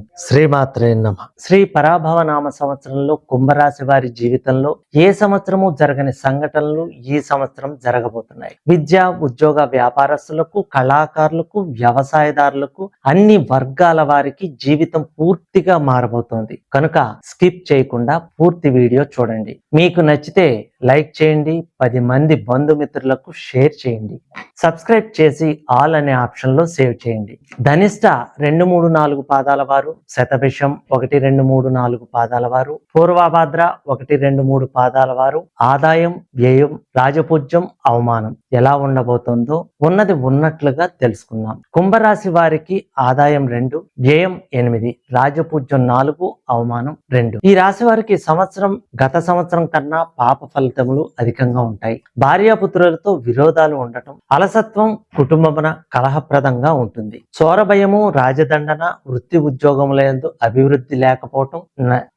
భవంతు శ్రీమాత్రే నమ. శ్రీ పరాభవ నామ సంవత్సరంలో కుంభరాశి వారి జీవితంలో ఏ సంవత్సరము జరగని సంఘటనలు ఈ సంవత్సరం జరగబోతున్నాయి. విద్య ఉద్యోగ వ్యాపారస్తులకు కళాకారులకు వ్యవసాయదారులకు అన్ని వర్గాల వారికి జీవితం పూర్తిగా మారబోతోంది. కనుక స్కిప్ చేయకుండా పూర్తి వీడియో చూడండి. మీకు నచ్చితే లైక్ చేయండి పది మంది బంధుమిత్రులకు షేర్ చేయండి. సబ్స్క్రైబ్ చేసి ఆల్ అనే ఆప్షన్లో సేవ్ చేయండి. ధనిష్ట రెండు మూడు నాలుగు పాదాల వారు శతభిషం ఒకటి రెండు మూడు నాలుగు పాదాల వారు. పూర్వభాద్ర ఒకటి రెండు మూడు పాదాల వారు. ఆదాయం వ్యయం రాజపూజ్యం అవమానం ఎలా ఉండబోతుందో ఉన్నది ఉన్నట్లుగా తెలుసుకుందాం. కుంభరాశి వారికి ఆదాయం రెండు వ్యయం ఎనిమిది రాజపూజ్యం నాలుగు అవమానం రెండు. ఈ రాశి వారికి సంవత్సరం గత సంవత్సరం కన్నా పాప ఫలితములు అధికంగా ఉంటాయి. భార్యాపుత్రులతో విరోధాలు ఉండటం అలసత్వం కుటుంబమున కలహప్రదంగా ఉంటుంది. చోరభయము రాజదండన వృత్తి ఉద్యోగం ఉద్యోగములందు అభివృద్ధి లేకపోవటం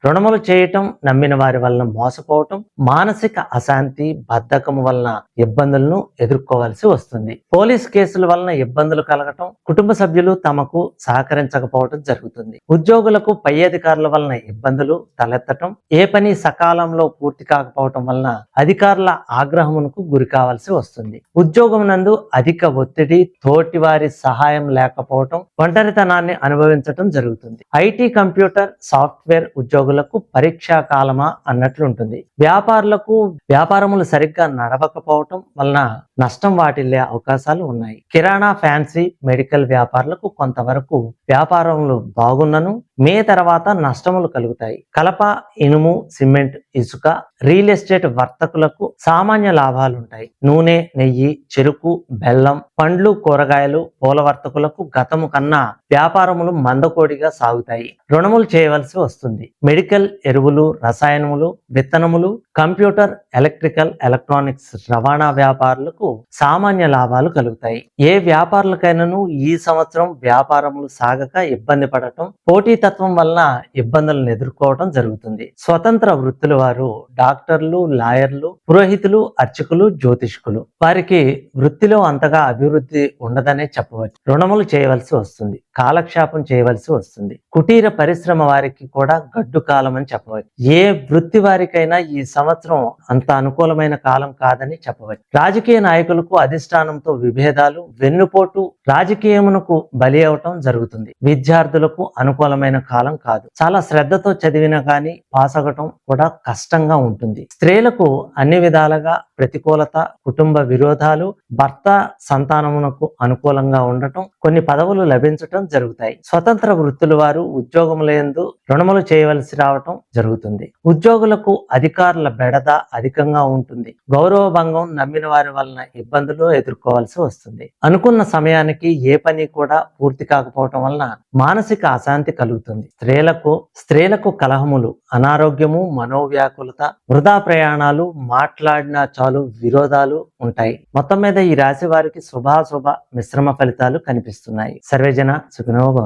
రుణములు చేయటం నమ్మిన వారి వలన మోసపోవటం మానసిక అశాంతి బద్ధకము వలన ఇబ్బందులను ఎదుర్కోవాల్సి వస్తుంది. పోలీస్ కేసుల వలన ఇబ్బందులు కలగటం కుటుంబ సభ్యులు తమకు సహకరించకపోవటం జరుగుతుంది. ఉద్యోగులకు పై అధికారుల వలన ఇబ్బందులు తలెత్తటం ఏ పని సకాలంలో పూర్తి కాకపోవటం వలన అధికారుల ఆగ్రహమునకు గురి కావాల్సి వస్తుంది. ఉద్యోగం నందు అధిక ఒత్తిడి తోటి వారి సహాయం లేకపోవటం ఒంటరితనాన్ని అనుభవించటం జరుగుతుంది. ఐటీ కంప్యూటర్ సాఫ్ట్వేర్ ఉద్యోగులకు పరీక్షా కాలమా అన్నట్లు ఉంటుంది. వ్యాపారులకు వ్యాపారములు సరిగ్గా నడవకపోవటం వలన నష్టం వాటిల్లే అవకాశాలు ఉన్నాయి. కిరాణా ఫ్యాన్సీ మెడికల్ వ్యాపారులకు కొంతవరకు వ్యాపారములు బాగున్నను మే తర్వాత నష్టములు కలుగుతాయి. కలప ఇనుము సిమెంట్ ఇసుక రియల్ ఎస్టేట్ వర్తకులకు సామాన్య లాభాలు ఉంటాయి నూనె నెయ్యి చెరుకు బెల్లం పండ్లు కూరగాయలు పూల వర్తకులకు గతము కన్నా వ్యాపారములు మందకోడిగా సాగుతాయి. రుణములు చేయవలసి వస్తుంది. మెడికల్ ఎరువులు రసాయనములు విత్తనములు కంప్యూటర్ ఎలక్ట్రికల్ ఎలక్ట్రానిక్స్ రవాణా వ్యాపారులకు సామాన్య లాభాలు కలుగుతాయి. ఏ వ్యాపారులకైనాను ఈ సంవత్సరం వ్యాపారములు సాగక ఇబ్బంది పడటం పోటీతత్వం వలన ఇబ్బందులను ఎదుర్కోవడం జరుగుతుంది. స్వతంత్ర వృత్తుల వారు డాక్టర్లు లాయర్లు పురోహితులు అర్చకులు జ్యోతిష్కులు. వారికి వృత్తిలో అంతగా అభివృద్ధి ఉండదనే చెప్పవచ్చు. రుణములు చేయవలసి వస్తుంది. కాలక్షేపం చేయవలసి వస్తుంది. కుటీర పరిశ్రమ వారికి కూడా గడ్డు కాలం అని చెప్పవచ్చు. ఏ వృత్తి వారికైనా ఈ సంవత్సరం అంత అనుకూలమైన కాలం కాదని చెప్పవచ్చు. రాజకీయ నాయకులకు అధిష్టానంతో విభేదాలు వెన్నుపోటు రాజకీయమునకు బలి అవటం జరుగుతుంది. విద్యార్థులకు అనుకూలమైన కాలం కాదు. చాలా శ్రద్ధతో చదివినా కానీ పాస్ అవ్వటం కూడా కష్టంగా ఉంటుంది. స్త్రీలకు అన్ని విధాలుగా ప్రతికూలత కుటుంబ విరోధాలు భర్త సంతానమునకు అనుకూలంగా ఉండటం కొన్ని పదవులు లభించటం జరుగుతాయి. స్వతంత్ర వృత్తులు వారు ఉద్యోగములందు రుణములు చేయవలసి రావటం జరుగుతుంది. ఉద్యోగులకు అధికారుల బెడద అధికంగా ఉంటుంది. గౌరవ భంగం నమ్మిన వారి వలన ఇబ్బందులు ఎదుర్కోవాల్సి వస్తుంది. అనుకున్న సమయానికి ఏ పని కూడా పూర్తి కాకపోవటం వలన మానసిక అశాంతి కలుగుతుంది. స్త్రీలకు స్త్రీలకు కలహములు అనారోగ్యము మనోవ్యాకులత వృధా ప్రయాణాలు మాట్లాడిన చాలు విరోధాలు ఉంటాయి. మొత్తం మీద ఈ రాశి వారికి శుభాశుభ మిశ్రమ ఫలితాలు కనిపిస్తున్నాయి. సర్వేజన సుఖనోభవం